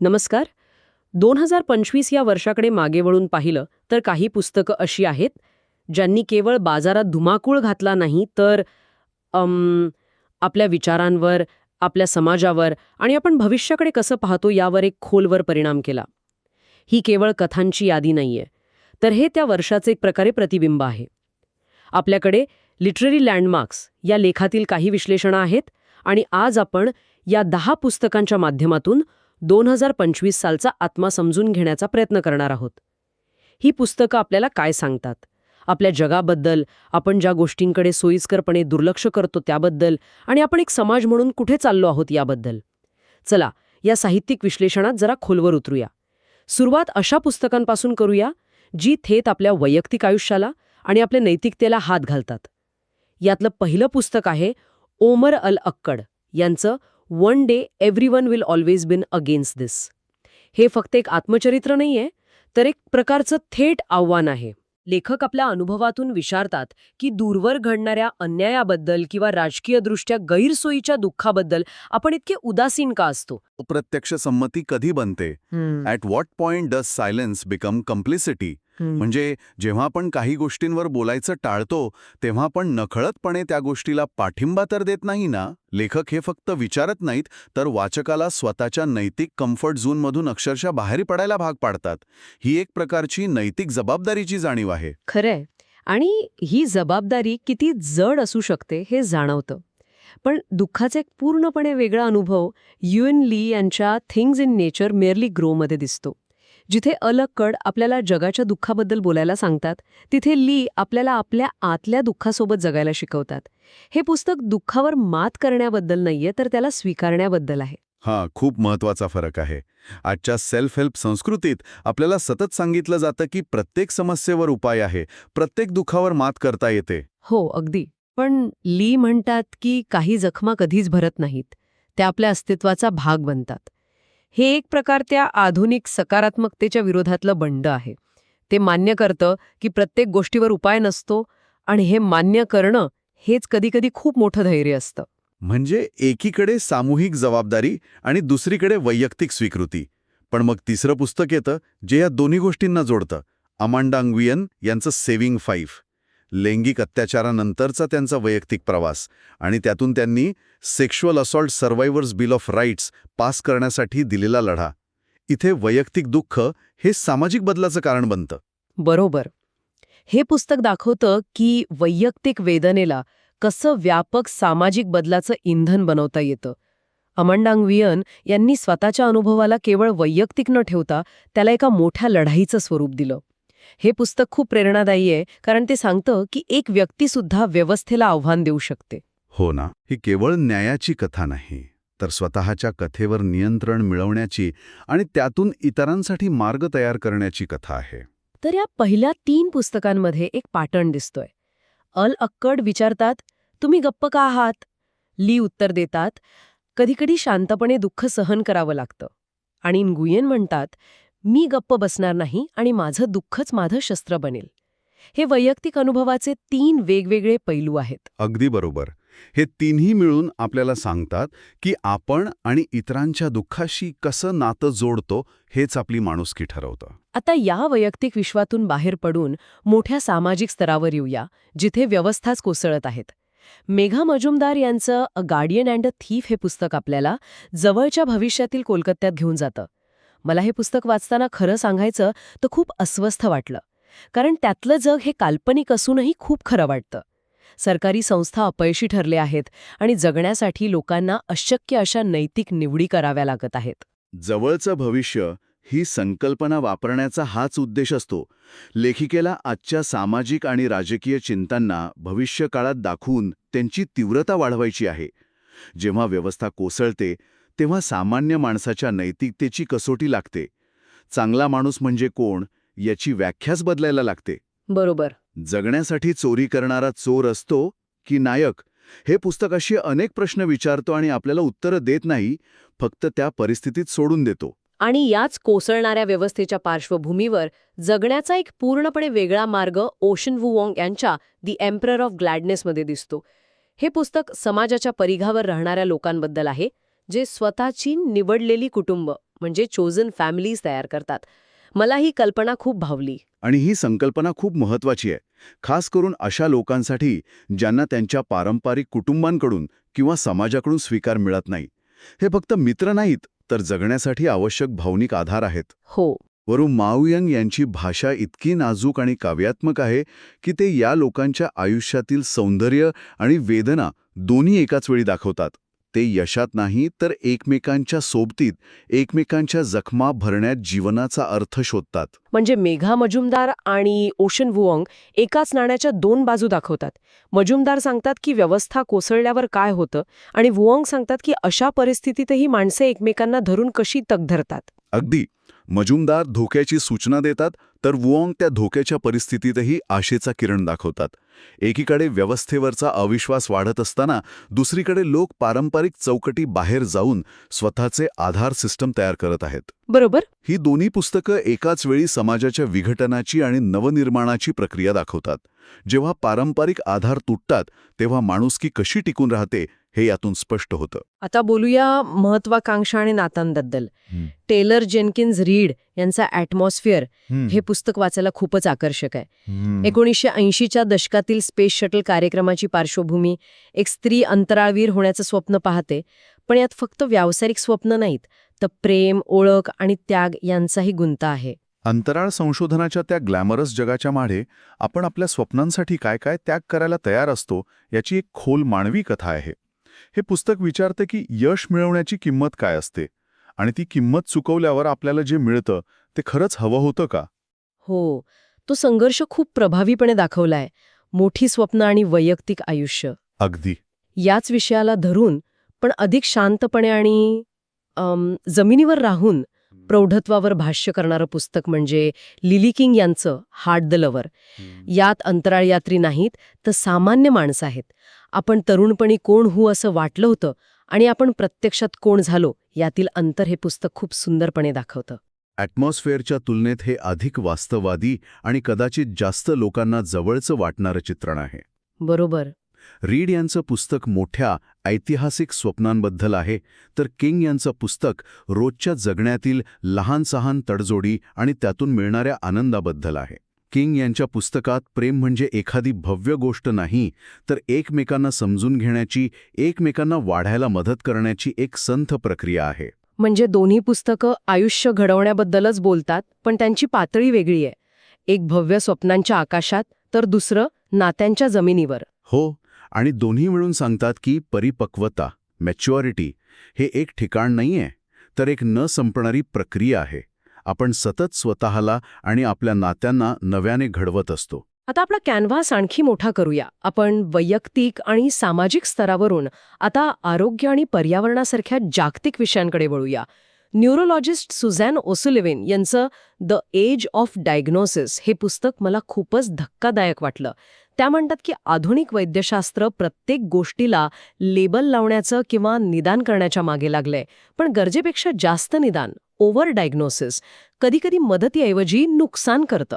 नमस्कार. दोन हजार पंचवीस या वर्षाकडे मागे वळून पाहिलं तर काही पुस्तकं अशी आहेत ज्यांनी केवळ बाजारात धुमाकूळ घातला नाही तर अम, आपल्या विचारांवर आपल्या समाजावर आणि आपण भविष्याकडे कसं पाहतो यावर एक खोलवर परिणाम केला. ही केवळ कथांची यादी नाहीये तर हे त्या वर्षाचे एक प्रकारे प्रतिबिंब आहे. आपल्याकडे लिटररी लँडमार्क्स या लेखातील काही विश्लेषणं आहेत आणि आज आपण या दहा पुस्तकांच्या माध्यमातून दोन हजार पंचवीस सालचा आत्मा समजून घेण्याचा प्रयत्न करणार आहोत. ही पुस्तकं आपल्याला काय सांगतात? आपल्या जगाबद्दल आपण ज्या गोष्टींकडे सोयीस्करपणे दुर्लक्ष करतो त्याबद्दल आणि आपण एक समाज म्हणून कुठे चाललो आहोत याबद्दल. चला या साहित्यिक विश्लेषणात जरा खोलवर उतरूया. सुरुवात अशा पुस्तकांपासून करूया जी थेट आपल्या वैयक्तिक आयुष्याला आणि आपल्या नैतिकतेला हात घालतात. यातलं पहिलं पुस्तक आहे ओमर अल अक्कड यांचं one day everyone will always been against this हे फक्त एक आत्मचरित्र नाहीये तर एक प्रकारचं थेट आव्हान आहे. लेखक आपल्या अनुभवातून विचारतात की दूरवर घडणाऱ्या अन्यायाबद्दल किंवा राजकीयदृष्ट्या गैरसोयीच्या दुःखाबद्दल आपण इतके उदासीन का असतो? अप्रत्यक्ष संमती कधी बनते? At what point does silence become complicity म्हणजे जेव्हा आपण काही गोष्टींवर बोलायचं टाळतो तेव्हा आपण नकळतपणे त्या गोष्टीला पाठिंबा तर देत नाही ना? लेखक हे फक्त विचारत नाहीत तर वाचकाला स्वतःच्या नैतिक कम्फर्ट झोनमधून अक्षरशः बाहेर पडायला भाग पाडतात. ही एक प्रकारची नैतिक जबाबदारीची जाणीव आहे. खरंय. आणि ही जबाबदारी किती जड असू शकते हे जाणवतं. पण दुःखाचा एक पूर्णपणे वेगळा अनुभव युएन ली यांच्या थिंग्ज इन नेचर मेअरली ग्रोमध्ये दिसतो. जिथे अलग कड आपल्याला जगाच्या दुःखाबद्दल बोलायला सांगतात तिथे ली आपल्याला आपल्या आतल्या दुःखासोबत जगायला शिकवतात. हे पुस्तक दुःखावर मात करण्याबद्दल नाहीये तर त्याला स्वीकारण्याबद्दल आहे. हा खूप महत्त्वाचा फरक आहे. आजच्या सेल्फ हेल्प संस्कृतीत आपल्याला सतत सांगितलं जातं की प्रत्येक समस्येवर उपाय आहे प्रत्येक दुःखावर मात करता येते. हो अगदी. पण ली म्हणतात की काही जखमा कधीच भरत नाहीत. त्या आपल्या अस्तित्वाचा भाग बनतात. हे एक प्रकार त्या आधुनिक सकारात्मकतेच्या विरोधातलं बंड आहे. ते मान्य करतं की प्रत्येक गोष्टीवर उपाय नसतो आणि हे मान्य करणं हेच कधीकधी खूप मोठं धैर्य असतं. म्हणजे एकीकडे सामूहिक जबाबदारी आणि दुसरीकडे वैयक्तिक स्वीकृती. पण मग तिसरं पुस्तक येतं जे या दोन्ही गोष्टींना जोडतं. अमांडा यांचं सेव्हिंग फाईव्ह. लैंगिक अत्याचारानंतरचा त्यांचा वैयक्तिक प्रवास आणि त्यातून त्यांनी sexual assault survivors bill of rights pass करण्यासाठी दिलेला लढा. इथे वैयक्तिक दुःख हे सामाजिक बदलाचं कारण बनतं. बरोबर. हे पुस्तक दाखवतं की वैयक्तिक वेदनेला कसं व्यापक सामाजिक बदलाचं इंधन बनवता येतं. अमंडांगवियन यांनी स्वतःच्या अनुभवाला केवळ वैयक्तिक न ठेवता त्याला एका मोठ्या लढाईचं स्वरूप दिलं. हे पुस्तक खूप प्रेरणादायी आहे कारण ते सांगतं की एक व्यक्तीसुद्धा व्यवस्थेला आव्हान देऊ शकते. हो ना ही केवळ न्यायाची कथा नाही तर स्वतःच्या कथेवर नियंत्रण मिळवण्याची आणि त्यातून इतरांसाठी मार्ग तयार करण्याची कथा आहे. तर या पहिल्या तीन पुस्तकांमध्ये एक पाटण दिसतोय. अल अक्कड विचारतात तुम्ही गप्प का आहात? ली उत्तर देतात कधीकधी शांतपणे दुःख सहन करावं लागतं. आणि गुयेन म्हणतात मी गप्प बसणार नाही आणि माझं दुःखच माझं शस्त्र बनेल. हे वैयक्तिक अनुभवाचे तीन वेगवेगळे पैलू आहेत. अगदी बरोबर. हे तिन्ही मिळून आपल्याला सांगतात की आपण आणि इतरांच्या दुःखाशी कसं नातं जोडतो हेच आपली माणुसकी ठरवतं. आता या वैयक्तिक विश्वातून बाहेर पडून मोठ्या सामाजिक स्तरावर येऊया जिथे व्यवस्थाच कोसळत आहेत. मेघा मजुमदार यांचं a guardian and a thief हे पुस्तक आपल्याला जवळच्या भविष्यातील कोलकात्यात घेऊन जातं. मला हे पुस्तक वाचताना खरं सांगायचं तर खूप अस्वस्थ वाटलं. कारण त्यातलं जग हे काल्पनिक असूनही खूप खरं वाटतं. सरकारी संस्था अपयशी ठरले आहेत आणि जगण्यासाठी लोकांना अशक्य अशा नैतिक निवडी कराव्या लागत आहेत. जवळचं भविष्य ही संकल्पना वापरण्याचा हाच उद्देश असतो. लेखिकेला आजच्या सामाजिक आणि राजकीय चिंतांना भविष्यकाळात दाखवून त्यांची तीव्रता वाढवायची आहे. जेव्हा व्यवस्था कोसळते तेव्हा सामान्य माणसाच्या नैतिकतेची कसोटी लागते. चांगला माणूस म्हणजे कोण याची व्याख्याच बदलायला लागते. बरोबर. जगण्यासाठी चोरी करणारा चोर असतो की नायक हे पुस्तक अशी अनेक प्रश्न विचारतो आणि आपल्याला उत्तरं देत नाही फक्त त्या परिस्थितीत सोडून देतो. आणि याच कोसळणाऱ्या व्यवस्थेच्या पार्श्वभूमीवर जगण्याचा एक पूर्णपणे वेगळा मार्ग ओशन वुवॉंग यांच्या दी एम्प्रर ऑफ ग्लॅडनेसमध्ये दिसतो. हे पुस्तक समाजाच्या परिघावर राहणाऱ्या लोकांबद्दल आहे. जे स्वतःची निवडलेली कुटुंब म्हणजे चोजन फॅमिलीज तयार करतात. मला ही कल्पना खूप भावली. आणि ही संकल्पना खूप महत्वाची आहे. खास करून अशा लोकांसाठी ज्यांना त्यांच्या पारंपरिक कुटुंबांकडून किंवा समाजाकडून स्वीकार मिळत नाही. हे फक्त मित्र नाहीत तर जगण्यासाठी आवश्यक भावनिक आधार आहेत. हो. वरून माओयंग यांची भाषा इतकी नाजूक आणि काव्यात्मक आहे की ते या लोकांच्या आयुष्यातील सौंदर्य आणि वेदना दोन्ही एकाच वेळी दाखवतात. ते यशात नाही तर एकमेकांच्या सोबतीत एकमेकांच्या जखमा भरण्यात जीवनाचा अर्थ शोधतात. म्हणजे मेघा मजुमदार आणि ओशन वुऑंग एकाच नाण्याच्या दोन बाजू दाखवतात. मजुमदार सांगतात की व्यवस्था कोसळल्यावर काय होतं आणि वुऑंग सांगतात की अशा परिस्थितीतही माणसे एकमेकांना धरून कशी तग धरतात. अगदी. मजुमदार धोक्याची सूचना देतात तर वुऑंग त्या धोक्याच्या परिस्थितीतही आशेचा किरण दाखवतात. एकीकडे व्यवस्थेवरचा अविश्वास वाढत असताना दुसरीकडे लोक पारंपरिक चौकटी बाहेर जाऊन स्वतःचे आधार सिस्टम तयार करत आहेत. बरोबर. ही दोन्ही पुस्तकं एकाच वेळी समाजाच्या विघटनाची आणि नवनिर्माणाची प्रक्रिया दाखवतात. जेव्हा पारंपरिक आधार तुटतात तेव्हा माणुसकी कशी टिकून राहते हे यातून स्पष्ट होतं. आता बोलूया महत्वाकांक्षा आणि नातांबद्दल टेलर जेनकिन्स रीड यांचा ॲटमॉस्फिअर हे. पुस्तक वाचायला खूपच आकर्षक आहे. एकोणीसशे ऐंशीच्या दशकातील स्पेस शटल कार्यक्रमाची पार्श्वभूमी एक स्त्री अंतराळवीर होण्याचं स्वप्न पाहते पण यात फक्त व्यावसायिक स्वप्न नाहीत तर प्रेम ओळख आणि त्याग यांचाही गुंता आहे. अंतराळ संशोधनाच्या त्या ग्लॅमरस जगाच्या माढे आपण आपल्या स्वप्नांसाठी काय काय त्याग करायला तयार असतो याची एक खोल मानवी कथा आहे. हे पुस्तक विचारते की यश मिळवण्याची किंमत काय असते? आणि ती किंमत चुकवल्यावर आपल्याला जे मिळतं ते खरंच हवं होतं का? हो तो संघर्ष खूप प्रभावीपणे दाखवलाय. मोठी स्वप्न आणि वैयक्तिक आयुष्य. अगदी. याच विषयाला धरून पण अधिक शांतपणे आणि जमिनीवर राहून प्रौढत्वावर भाष्य करणारं पुस्तक म्हणजे लिली किंग यांचं हार्ट द लवर. यात अंतराळ यात्री नाहीत तर सामान्य माणसं आहेत. आपण तरुणपणी कोण हू असं वाटलं होतं आणि आपण प्रत्यक्षात कोण झालो यातील अंतर हे पुस्तक खूप सुंदरपणे दाखवतं. ॲटमॉस्फिअरच्या तुलनेत हे अधिक वास्तववादी आणि कदाचित जास्त लोकांना जवळचं वाटणारं चित्रण आहे. बरोबर. रीड यांचं पुस्तक मोठ्या ऐतिहासिक स्वप्नांबद्दल आहे तर किंग यांचं पुस्तक रोजच्या जगण्यातील लहान सहान तडजोडी आणि त्यातून मिळणाऱ्या आनंदाबद्दल आहे. किंग यांच्या पुस्तकात प्रेम म्हणजे एखादी भव्य गोष्ट नाही तर एकमेकांना समजून घेण्याची एकमेकांना वाढायला मदत करण्याची एक संथ प्रक्रिया आहे. म्हणजे दोन्ही पुस्तकं आयुष्य घडवण्याबद्दलच बोलतात पण त्यांची पातळी वेगळी आहे. एक भव्य स्वप्नांच्या आकाशात तर दुसरं नात्यांच्या जमिनीवर. हो आणि दोन्ही मिळून सांगतात की परिपक्वता मॅच्युअरिटी हे एक ठिकाण नाहीये तर एक न संपणारी प्रक्रिया आहे. आपण सतत स्वतःला आणि आपल्या नात्यांना नव्याने घडवत असतो. आता आपला कॅनव्हास आणखी मोठा करूया. आपण वैयक्तिक आणि सामाजिक स्तरावरून आता आरोग्य आणि पर्यावरणासारख्या जागतिक विषयांकडे वळूया. न्यूरोलॉजिस्ट सुझॅन ओसुलिव्हिन यांचं द एज ऑफ डायग्नोसिस हे पुस्तक मला खूपच धक्कादायक वाटलं. त्या म्हणतात की आधुनिक वैद्यशास्त्र प्रत्येक गोष्टीला लेबल लावण्याचं किंवा निदान करण्याच्या मागे लागलंय. पण गरजेपेक्षा जास्त निदान ओव्हर डायग्नोसिस कधीकधी मदतीऐवजी नुकसान करतं.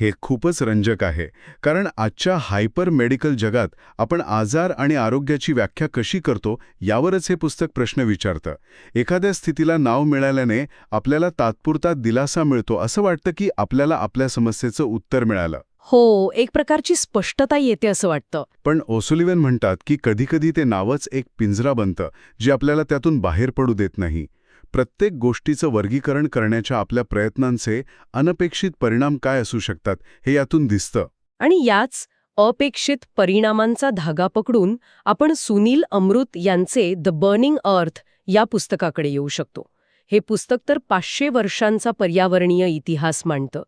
हे खूपच रंजक आहे. कारण आजच्या हायपर मेडिकल जगात आपण आजार आणि आरोग्याची व्याख्या कशी करतो यावरच हे पुस्तक प्रश्न विचारतं. एखाद्या स्थितीला नाव मिळाल्याने आपल्याला तात्पुरता दिलासा मिळतो असं वाटतं की आपल्याला आपल्या समस्येचं उत्तर मिळालं. हो एक प्रकारची स्पष्टता येते असं वाटतं. पण ओसुलिव्हन म्हणतात की कधीकधी ते नावच एक पिंजरा बनतं जे आपल्याला त्यातून बाहेर पडू देत नाही. प्रत्येक गोष्टीचं वर्गीकरण करण्याच्या आपल्या प्रयत्नांचे अनपेक्षित परिणाम काय असू शकतात हे यातून दिसतं. आणि याच अपेक्षित परिणामांचा धागा पकडून आपण सुनील अमृत यांचे द बर्निंग अर्थ या पुस्तकाकडे येऊ शकतो. हे पुस्तक तर पाचशे वर्षांचा पर्यावरणीय इतिहास मांडतं.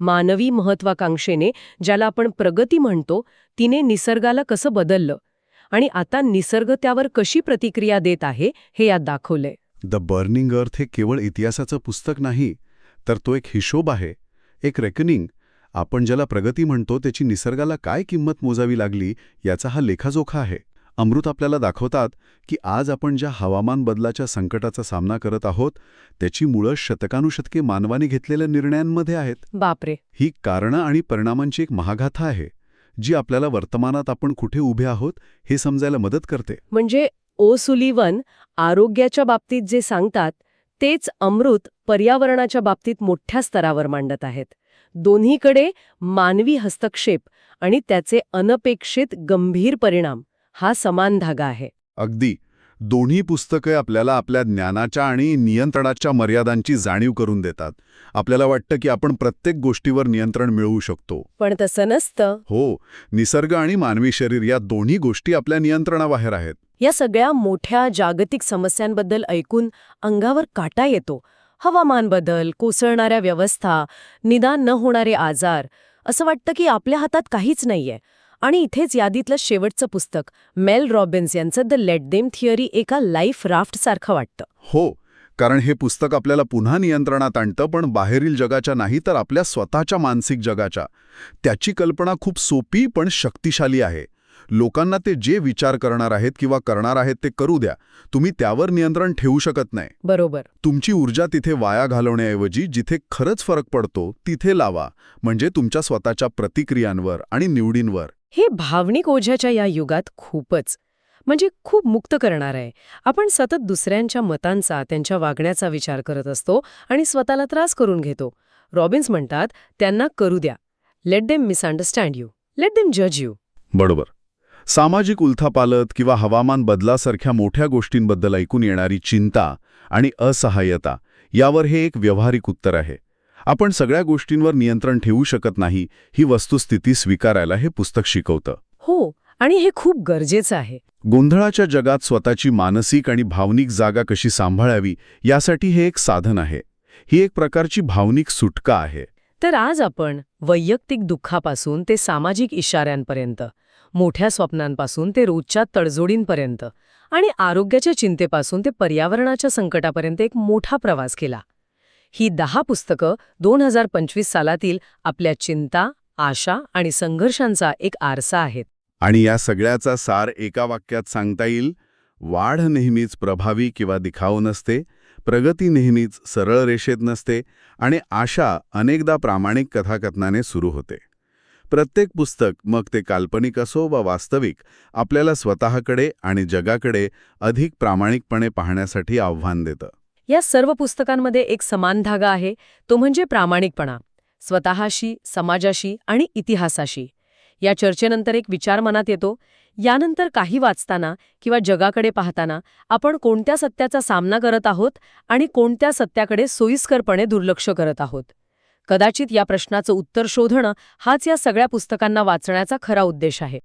मानवी महत्वाकांक्षेने ज्याला आपण प्रगती म्हणतो तिने निसर्गाला कसं बदललं? आणि आता निसर्ग त्यावर कशी प्रतिक्रिया देत आहे हे यात दाखवलंय. द बर्निंग अर्थ हे केवळ इतिहासाचं पुस्तक नाही तर तो एक हिशोब आहे एक रेकनिंग. आपण ज्याला प्रगती म्हणतो त्याची निसर्गाला काय किंमत मोजावी लागली याचा हा लेखाजोखा आहे. अमृत आपल्याला दाखवतात की आज आपण ज्या हवामान बदलाच्या संकटाचा सामना करत आहोत त्याची मुळं शतकानुशतके मानवाने घेतलेल्या निर्णयांमध्ये आहेत. बापरे! ही कारणं आणि परिणामांची एक महागाथा आहे जी आपल्याला वर्तमानात आपण कुठे उभे आहोत हे समजायला मदत करते. म्हणजे ओ सुलिवन आरोग्याच्या बाबतीत जे सांगतात तेच अमृत पर्यावरणाच्या बाबतीत मोठ्या स्तरावर मांडत आहेत. दोन्हीकडे मानवी हस्तक्षेप आणि त्याचे अनपेक्षित गंभीर परिणाम हा समान धागा आहे. अगदी. दोन्ही पुस्तके आपल्याला आपल्या ज्ञानाच्या आणि नियंत्रणाच्या मर्यादांची जाणीव करून देतात. आपल्याला वाटतं की आपण प्रत्येक गोष्टीवर नियंत्रण मिळवू शकतो. पण तसं नसतं. हो. निसर्ग आणि मानवी शरीर या दोन्ही गोष्टी आपल्या नियंत्रणाबाहेर आहेत. या सगळ्या मोठ्या जागतिक समस्यांबद्दल ऐकून अंगावर काटा येतो. हवामान बदल कोसळणाऱ्या व्यवस्था निदान न होणारे आजार असं वाटतं की आपल्या हातात काहीच नाहीये. आणि इथेच यादीतलं शेवटचं पुस्तक मेल रॉबिन्स यांचं द लेट देम थिअरी एका लाईफ राफ्टसारखं वाटतं. हो कारण हे पुस्तक आपल्याला पुन्हा नियंत्रणात आणतं पण बाहेरील जगाच्या नाही तर आपल्या स्वतःच्या मानसिक जगाच्या. त्याची कल्पना खूप सोपी पण शक्तिशाली आहे. लोकांना ते जे विचार करणार आहेत किंवा करणार आहेत ते करू द्या. तुम्ही त्यावर नियंत्रण ठेवू शकत नाही. बरोबर. तुमची ऊर्जा तिथे वाया घालवण्याऐवजी जिथे खरंच फरक पडतो तिथे लावा. म्हणजे तुमच्या स्वतःच्या प्रतिक्रियांवर आणि निवडींवर. हे भावनिक ओझ्याच्या या युगात खूपच म्हणजे खूप मुक्त करणार आहे. आपण सतत दुसऱ्यांच्या मतांचा त्यांच्या वागण्याचा विचार करत असतो आणि स्वतःला त्रास करून घेतो. रॉबिन्स म्हणतात त्यांना करू द्या. Let them misunderstand you let them जज यू बरोबर. सामाजिक उलथापालत किंवा हवामान बदलासारख्या मोठ्या गोष्टींबद्दल ऐकून येणारी चिंता आणि असहाय्यता यावर हे एक व्यावहारिक उत्तर आहे. आपण सगळ्या गोष्टींवर नियंत्रण ठेवू शकत नाही ही वस्तुस्थिती स्वीकारायला हे पुस्तक शिकवतं. हो आणि हे खूप गरजेचं आहे. गोंधळाच्या जगात स्वतःची मानसिक आणि भावनिक जागा कशी सांभाळावी यासाठी हे एक साधन आहे. ही एक प्रकारची भावनिक सुटका आहे. तर आज आपण वैयक्तिक दुःखापासून ते सामाजिक इशाऱ्यांपर्यंत मोठ्या स्वप्नांपासून ते रोजच्या तडजोडींपर्यंत आणि आरोग्याच्या चिंतेपासून ते पर्यावरणाच्या संकटापर्यंत एक मोठा प्रवास केला. ही दहा पुस्तकं दोन हजार पंचवीस सालातील आपल्या चिंता आशा आणि संघर्षांचा एक आरसा आहेत. आणि या सगळ्याचा सार एका वाक्यात सांगता येईल वाढ नेहमीच प्रभावी किंवा दिखाऊ नसते प्रगती नेहमीच सरळ रेषेत नसते आणि आशा अनेकदा प्रामाणिक कथाकथनाने सुरू होते. प्रत्येक पुस्तक मग ते काल्पनिक असो वा वास्तविक आपल्याला स्वतःकडे आणि जगाकडे अधिक प्रामाणिकपणे पाहण्यासाठी आव्हान देतं. या सर्व पुस्तकांमध्ये एक समान धागा आहे तो म्हणजे प्रामाणिकपणा. स्वतःशी समाजाशी आणि इतिहासाशी. या चर्चेनंतर एक विचार मनात येतो यानंतर काही वाचताना किंवा जगाकडे पाहताना आपण कोणत्या सत्याचा सामना करत आहोत आणि कोणत्या सत्याकडे सोयीस्करपणे दुर्लक्ष करत आहोत. कदाचित या प्रश्नाचं उत्तर शोधणं हाच या सगळ्या पुस्तकांना वाचण्याचा खरा उद्देश आहे.